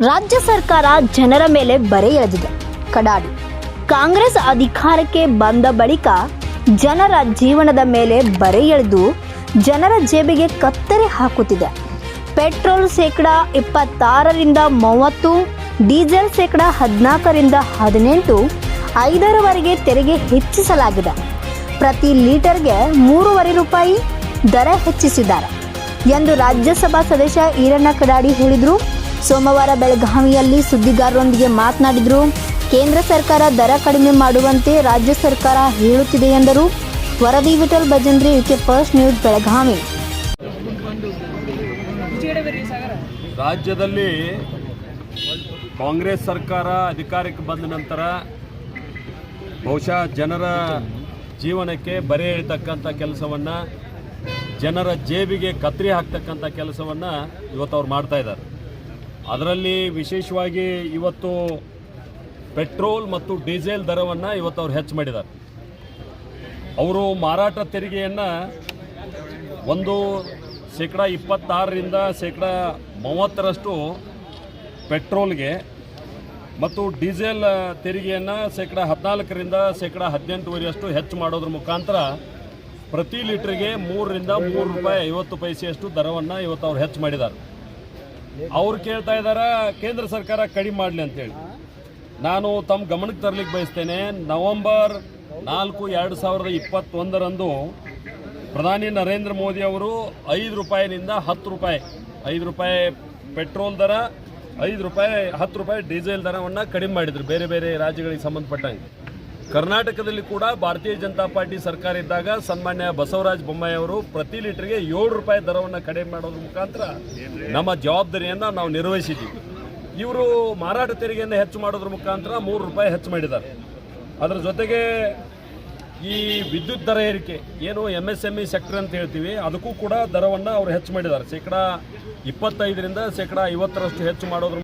ರಾಜ್ಯ ಸರ್ಕಾರ ಜನರ ಮೇಲೆ ಬರೆ ಎಳೆದಿದೆ ಕಡಾಡಿ. ಕಾಂಗ್ರೆಸ್ ಅಧಿಕಾರಕ್ಕೆ ಬಂದ ಬಳಿಕ ಜನರ ಜೀವನದ ಮೇಲೆ ಬರೆ ಎಳೆದು ಜನರ ಜೇಬಿಗೆ ಕತ್ತರಿ ಹಾಕುತ್ತಿದೆ. ಪೆಟ್ರೋಲ್ ಶೇಕಡ ಇಪ್ಪತ್ತಾರರಿಂದ ಮೂವತ್ತು, ಡೀಸೆಲ್ ಶೇಕಡ ಹದಿನಾಲ್ಕರಿಂದ ಹದಿನೆಂಟು, ಐದರವರೆಗೆ ತೆರಿಗೆ ಹೆಚ್ಚಿಸಲಾಗಿದೆ. ಪ್ರತಿ ಲೀಟರ್ಗೆ ಮೂರುವರೆ ರೂಪಾಯಿ ದರ ಹೆಚ್ಚಿಸಿದ್ದಾರೆ. ಎಂದು ರಾಜ್ಯಸಭಾ ಸದಸ್ಯ ಈರಣ್ಣ ಕಡಾಡಿ ಹೇಳಿದರು. ಸೋಮವಾರ ಬೆಳಗಾವಿಯಲ್ಲಿ ಸುದ್ದಿಗಾರರೊಂದಿಗೆ ಮಾತನಾಡಿದರು, ಕೇಂದ್ರ ಸರ್ಕಾರ ದರ ಕಡಿಮೆ ಮಾಡುವಂತೆ ರಾಜ್ಯ ಸರ್ಕಾರ ಹೇಳುತ್ತಿದೆ ಎಂದರು. ವರದಿ Vithal Bhajandri, UK first news, Belagavi. ರಾಜ್ಯದಲ್ಲಿ ಕಾಂಗ್ರೆಸ್ ಸರ್ಕಾರ ಅಧಿಕಾರಕ್ಕೆ ಬಂದ ನಂತರ ಬಹುಶಃ ಜನರ ಜೀವನಕ್ಕೆ ಬರೆ ಹೇಳ್ತಕ್ಕಂಥ ಕೆಲಸವನ್ನು ಜನರ ಜೇಬಿಗೆ ಕತ್ರಿ ಹಾಕ್ತಕ್ಕಂಥ ಕೆಲಸವನ್ನು ಇವತ್ತು ಅವ್ರು ಮಾಡ್ತಾ ಇದ್ದಾರೆ. ಅದರಲ್ಲಿ ವಿಶೇಷವಾಗಿ ಇವತ್ತು ಪೆಟ್ರೋಲ್ ಮತ್ತು ಡೀಸೆಲ್ ದರವನ್ನು ಇವತ್ತು ಅವ್ರು ಹೆಚ್ಚು ಮಾಡಿದ್ದಾರೆ. ಅವರು ಮಾರಾಟ ತೆರಿಗೆಯನ್ನು ಒಂದು ಶೇಕಡ ಇಪ್ಪತ್ತಾರರಿಂದ ಶೇಕಡ ಮೂವತ್ತರಷ್ಟು ಪೆಟ್ರೋಲ್ಗೆ ಮತ್ತು ಡೀಸೆಲ್ ತೆರಿಗೆಯನ್ನು ಶೇಕಡ ಹದಿನಾಲ್ಕರಿಂದ ಶೇಕಡ ಹದಿನೆಂಟುವರೆಯಷ್ಟು ಹೆಚ್ಚು ಮಾಡೋದ್ರ ಮುಖಾಂತರ ಪ್ರತಿ ಲೀಟ್ರಿಗೆ ಮೂರರಿಂದ ಮೂರು ರೂಪಾಯಿ ಐವತ್ತು ಪೈಸೆಯಷ್ಟು ದರವನ್ನು ಇವತ್ತು ಅವ್ರು ಹೆಚ್ಚು ಮಾಡಿದ್ದಾರೆ. ಅವ್ರು ಕೇಳ್ತಾ ಇದ್ದಾರೆ ಕೇಂದ್ರ ಸರ್ಕಾರ ಕಡಿಮೆ ಮಾಡಲಿ ಅಂತೇಳಿ ನಾನು ತಮ್ಮ ಗಮನಕ್ಕೆ ತರಲಿಕ್ಕೆ ಬಯಸ್ತೇನೆ, ನವೆಂಬರ್ ನಾಲ್ಕು ಎರಡು ಸಾವಿರದ ಇಪ್ಪತ್ತೊಂದರಂದು ಪ್ರಧಾನಿ ನರೇಂದ್ರ ಮೋದಿ ಅವರು ಐದು ರೂಪಾಯಿನಿಂದ ಹತ್ತು ರೂಪಾಯಿ, ಐದು ರೂಪಾಯಿ ಪೆಟ್ರೋಲ್ ದರ, ಐದು ರೂಪಾಯಿ, ಹತ್ತು ರೂಪಾಯಿ ಡೀಸೆಲ್ ದರವನ್ನು ಕಡಿಮೆ ಮಾಡಿದರು, ಬೇರೆ ಬೇರೆ ರಾಜ್ಯಗಳಿಗೆ ಸಂಬಂಧಪಟ್ಟಂಗೆ. ಕರ್ನಾಟಕದಲ್ಲಿ ಕೂಡ ಭಾರತೀಯ ಜನತಾ ಪಾರ್ಟಿ ಸರ್ಕಾರ ಇದ್ದಾಗ ಸನ್ಮಾನ್ಯ ಬಸವರಾಜ ಬೊಮ್ಮಾಯಿ ಅವರು ಪ್ರತಿ ಲೀಟರ್ಗೆ ಏಳು ರೂಪಾಯಿ ದರವನ್ನು ಕಡಿಮೆ ಮಾಡೋದ್ರ ಮುಖಾಂತರ ನಮ್ಮ ಜವಾಬ್ದಾರಿಯನ್ನು ನಾವು ನಿರ್ವಹಿಸಿದ್ದೀವಿ. ಇವರು ಮಾರಾಟ ತೆರಿಗೆಯನ್ನು ಹೆಚ್ಚು ಮಾಡೋದ್ರ ಮುಖಾಂತರ ಮೂರು ರೂಪಾಯಿ ಹೆಚ್ಚು ಮಾಡಿದ್ದಾರೆ. ಅದರ ಜೊತೆಗೆ ಈ ವಿದ್ಯುತ್ ದರ ಏರಿಕೆ, ಏನು M S M E sector ಅಂತ ಹೇಳ್ತೀವಿ, ಅದಕ್ಕೂ ಕೂಡ ದರವನ್ನು ಅವರು ಹೆಚ್ಚು ಮಾಡಿದ್ದಾರೆ. ಶೇಕಡಾ ಇಪ್ಪತ್ತೈದರಿಂದ ಶೇಕಡಾ ಐವತ್ತರಷ್ಟು ಹೆಚ್ಚು ಮಾಡೋದ್ರ